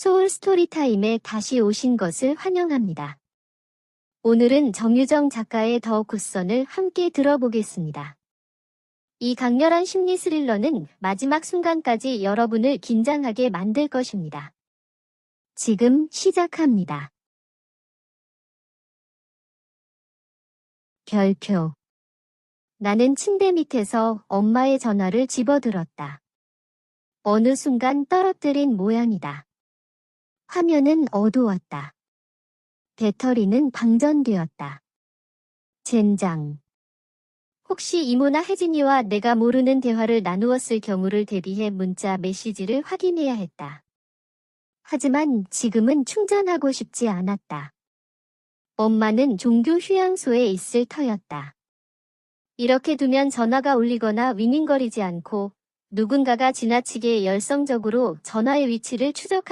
소울 스토리타임에 다시 오신 것을 환영합니다. 오늘은 정유정 작가의 더 굿선을 함께 들어보겠습니다. 이 강렬한 심리 스릴러는 마지막 순간까지 여러분을 긴장하게 만들 것입니다. 지금 시작합니다. 별표. 나는 침대 밑에서 엄마의 전화를 집어들었다. 어느 순간 떨어뜨린 모양이다. 화면은 어두웠다. 배터리는 방전되었다. 젠장. 혹시 이모나 혜진이와 내가 모르는 대화를 나누었을 경우를 대비해 문자 메시지를 확인해야 했다. 하지만 지금은 충전하고 싶지 않았다. 엄마는 종교 휴양소에 있을 터였다. 이렇게 두면 전화가 울리거나 윙윙거리지 않고 누군가가 지나치게 열성적으로 전화의 위치를 추적하